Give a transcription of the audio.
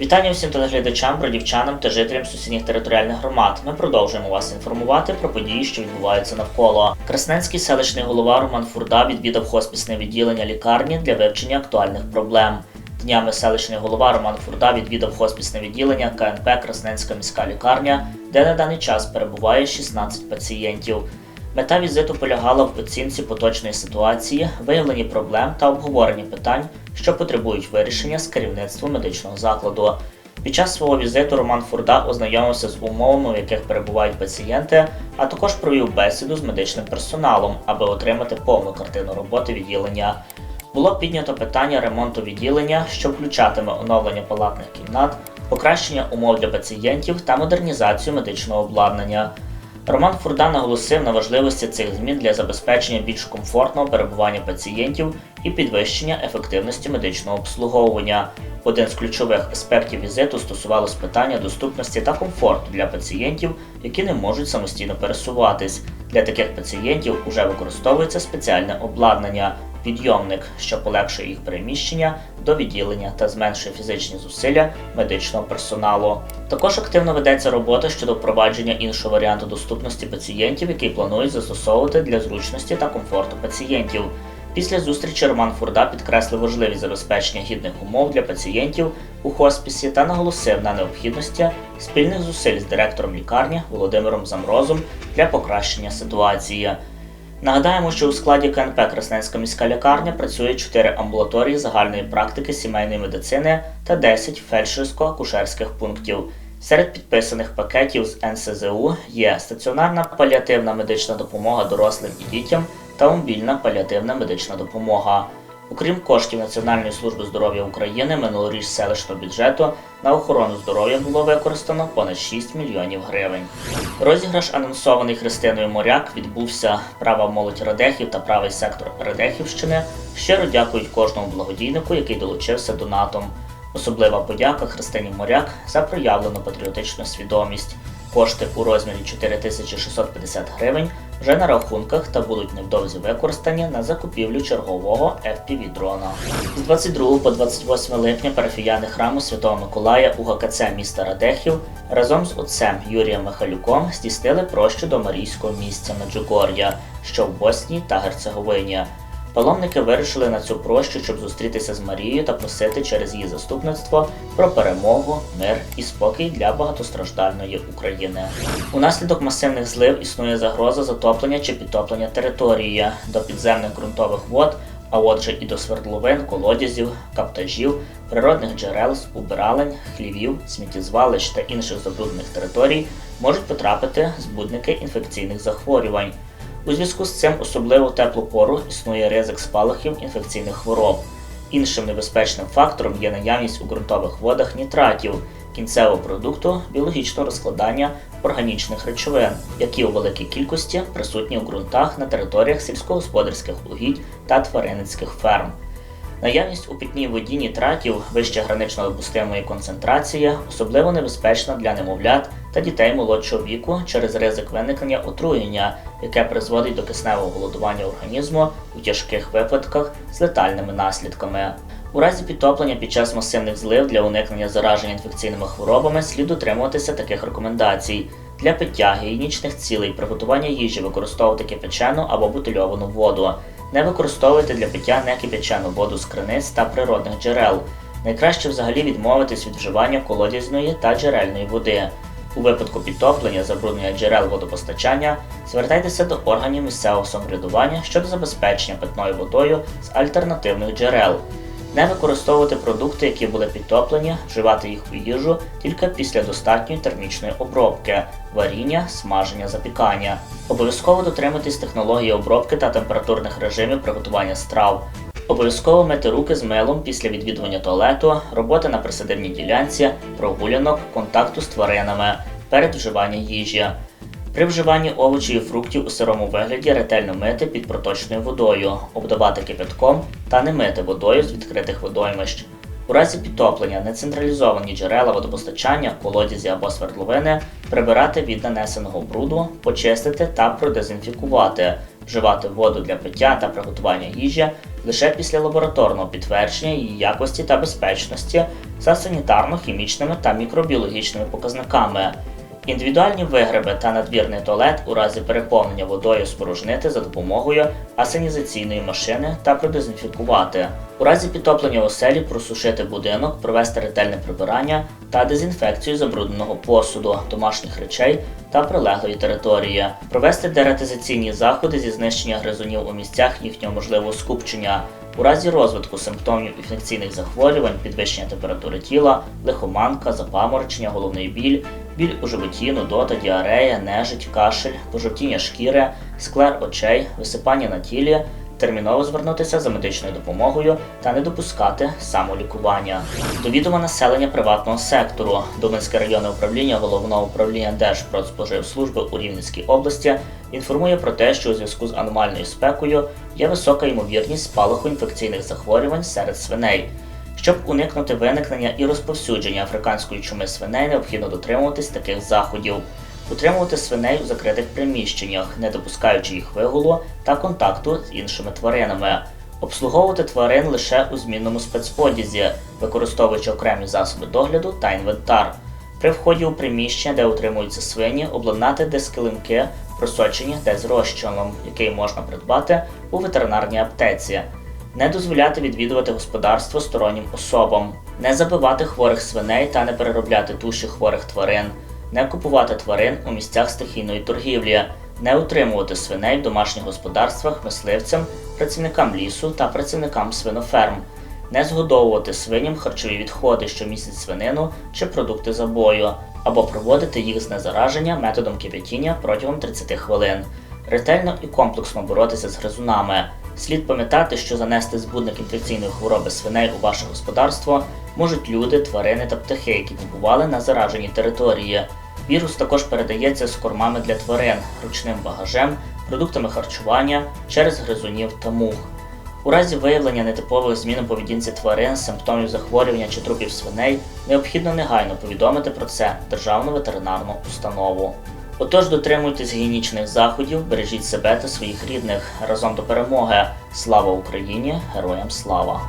Вітання всім телеглядачам, бродівчанам та жителям сусідніх територіальних громад. Ми продовжуємо вас інформувати про події, що відбуваються навколо. Красненський селищний голова Роман Фурда відвідав хоспісне відділення лікарні для вивчення актуальних проблем. Днями селищний голова Роман Фурда відвідав хоспісне відділення КНП Красненська міська лікарня, де на даний час перебуває 16 пацієнтів. Мета візиту полягала в оцінці поточної ситуації, виявленні проблем та обговоренні питань, що потребують вирішення з керівництвом медичного закладу. Під час свого візиту Роман Фурда ознайомився з умовами, в яких перебувають пацієнти, а також провів бесіду з медичним персоналом, аби отримати повну картину роботи відділення. Було піднято питання ремонту відділення, що включатиме оновлення палатних кімнат, покращення умов для пацієнтів та модернізацію медичного обладнання. Роман Фурда наголосив на важливості цих змін для забезпечення більш комфортного перебування пацієнтів і підвищення ефективності медичного обслуговування. Один з ключових аспектів візиту стосувалось питання доступності та комфорту для пацієнтів, які не можуть самостійно пересуватись. Для таких пацієнтів уже використовується спеціальне обладнання підйомник, що полегшує їх переміщення до відділення та зменшує фізичні зусилля медичного персоналу. Також активно ведеться робота щодо впровадження іншого варіанту доступності пацієнтів, який планують застосовувати для зручності та комфорту пацієнтів. Після зустрічі Роман Фурда підкреслив важливість забезпечення гідних умов для пацієнтів у хоспісі та наголосив на необхідності спільних зусиль з директором лікарні Володимиром Замрозом для покращення ситуації. Нагадаємо, що у складі КНП Красненська міська лікарня працює 4 амбулаторії загальної практики сімейної медицини та 10 фельдшерсько-акушерських пунктів. Серед підписаних пакетів з НСЗУ є стаціонарна паліативна медична допомога дорослим і дітям та мобільна паліативна медична допомога. Окрім коштів Національної служби здоров'я України, минулоріч селищного бюджету на охорону здоров'я було використано понад 6 мільйонів гривень. Розіграш, анонсований Христиною Моряк, відбувся права молодь Радехів та правий сектор Радехівщини. Щиро дякують кожному благодійнику, який долучився донатом. Особлива подяка Христині Моряк за проявлену патріотичну свідомість. Кошти у розмірі 4650 гривень вже на рахунках та будуть невдовзі використані на закупівлю чергового fpv дрона. З 22 по 28 липня парафіяни храму Святого Миколая у ГКЦ міста Радехів разом з отцем Юрієм Михайлюком здійснили прощу до Марійського місця Меджугор'я, що в Боснії та Герцеговині. Паломники вирішили на цю прощу, щоб зустрітися з Марією та просити через її заступництво про перемогу, мир і спокій для багатостраждальної України. Унаслідок масивних злив існує загроза затоплення чи підтоплення території до підземних ґрунтових вод, а отже і до свердловин, колодязів, каптажів, природних джерел, убиралень, хлівів, сміттєзвалищ та інших забруднених територій можуть потрапити збудники інфекційних захворювань. У зв'язку з цим особливо теплу пору існує ризик спалахів інфекційних хвороб. Іншим небезпечним фактором є наявність у ґрунтових водах нітратів, кінцевого продукту біологічного розкладання органічних речовин, які у великій кількості присутні у ґрунтах на територіях сільськогосподарських угідь та тваринницьких ферм. Наявність у питній воді нітратів вище гранично допустимої концентрації особливо небезпечна для немовлят та дітей молодшого віку через ризик виникнення отруєння, яке призводить до кисневого голодування організму у тяжких випадках з летальними наслідками. У разі підтоплення під час масивних злив для уникнення зараження інфекційними хворобами слід дотримуватися таких рекомендацій. Для пиття гігієнічних цілей приготування їжі використовувати кипячену або бутильовану воду. Не використовуйте для пиття некипячену воду з криниць та природних джерел. Найкраще взагалі відмовитись від вживання колодязної та джерельної води. У випадку підтоплення забруднення джерел водопостачання звертайтеся до органів місцевого самоврядування щодо забезпечення питною водою з альтернативних джерел. Не використовувати продукти, які були підтоплені, вживати їх у їжу тільки після достатньої термічної обробки, варіння, смаження, запікання. Обов'язково дотримуйтесь технології обробки та температурних режимів приготування страв. Обов'язково мити руки з милом після відвідування туалету, роботи на присадибній ділянці, прогулянок, контакту з тваринами перед вживанням їжі. При вживанні овочів і фруктів у сирому вигляді ретельно мити під проточною водою, обдавати кипятком та не мити водою з відкритих водоймищ. У разі підтоплення нецентралізовані джерела водопостачання, колодязі або свердловини прибирати від нанесеного бруду, почистити та продезінфікувати, вживати воду для пиття та приготування їжі лише після лабораторного підтвердження її якості та безпечності за санітарно-хімічними та мікробіологічними показниками. Індивідуальні вигреби та надвірний туалет у разі переповнення водою спорожнити за допомогою асенізаційної машини та продезінфікувати. У разі підтоплення оселі просушити будинок, провести ретельне прибирання та дезінфекцію забрудненого посуду, домашніх речей та прилеглої території, провести дератизаційні заходи зі знищення гризунів у місцях їхнього можливого скупчення. У разі розвитку симптомів інфекційних захворювань, підвищення температури тіла, лихоманка, запаморочення, головний біль, біль у животі, нудота, діарея, нежить, кашель, пожовтіння шкіри, склер очей, висипання на тілі, терміново звернутися за медичною допомогою та не допускати самолікування. До відома населення приватного сектору Дубинське районне управління головного управління Держпродспоживслужби у Рівненській області інформує про те, що у зв'язку з аномальною спекою є висока ймовірність спалаху інфекційних захворювань серед свиней. Щоб уникнути виникнення і розповсюдження африканської чуми свиней, необхідно дотримуватись таких заходів. Утримувати свиней у закритих приміщеннях, не допускаючи їх вигулу та контакту з іншими тваринами. Обслуговувати тварин лише у змінному спецодязі, використовуючи окремі засоби догляду та інвентар. При вході у приміщення, де утримуються свині, обладнати дискилимки, просочені десь розчином, який можна придбати у ветеринарній аптеці не дозволяти відвідувати господарство стороннім особам, не забивати хворих свиней та не переробляти туші хворих тварин, не купувати тварин у місцях стихійної торгівлі, не утримувати свиней в домашніх господарствах мисливцям, працівникам лісу та працівникам свиноферм, не згодовувати свиням харчові відходи, що містять свинину чи продукти забою, або проводити їх знезараження методом кип'ятіння протягом 30 хвилин. Ретельно і комплексно боротися з гризунами. Слід пам'ятати, що занести збудник інфекційної хвороби свиней у ваше господарство можуть люди, тварини та птахи, які побували на зараженій території. Вірус також передається з кормами для тварин, ручним багажем, продуктами харчування через гризунів та мух. У разі виявлення нетипових змін у поведінці тварин, симптомів захворювання чи трупів свиней, необхідно негайно повідомити про це Державну ветеринарну установу. Отож дотримуйтесь гігієнічних заходів, бережіть себе та своїх рідних разом до перемоги. Слава Україні! Героям слава!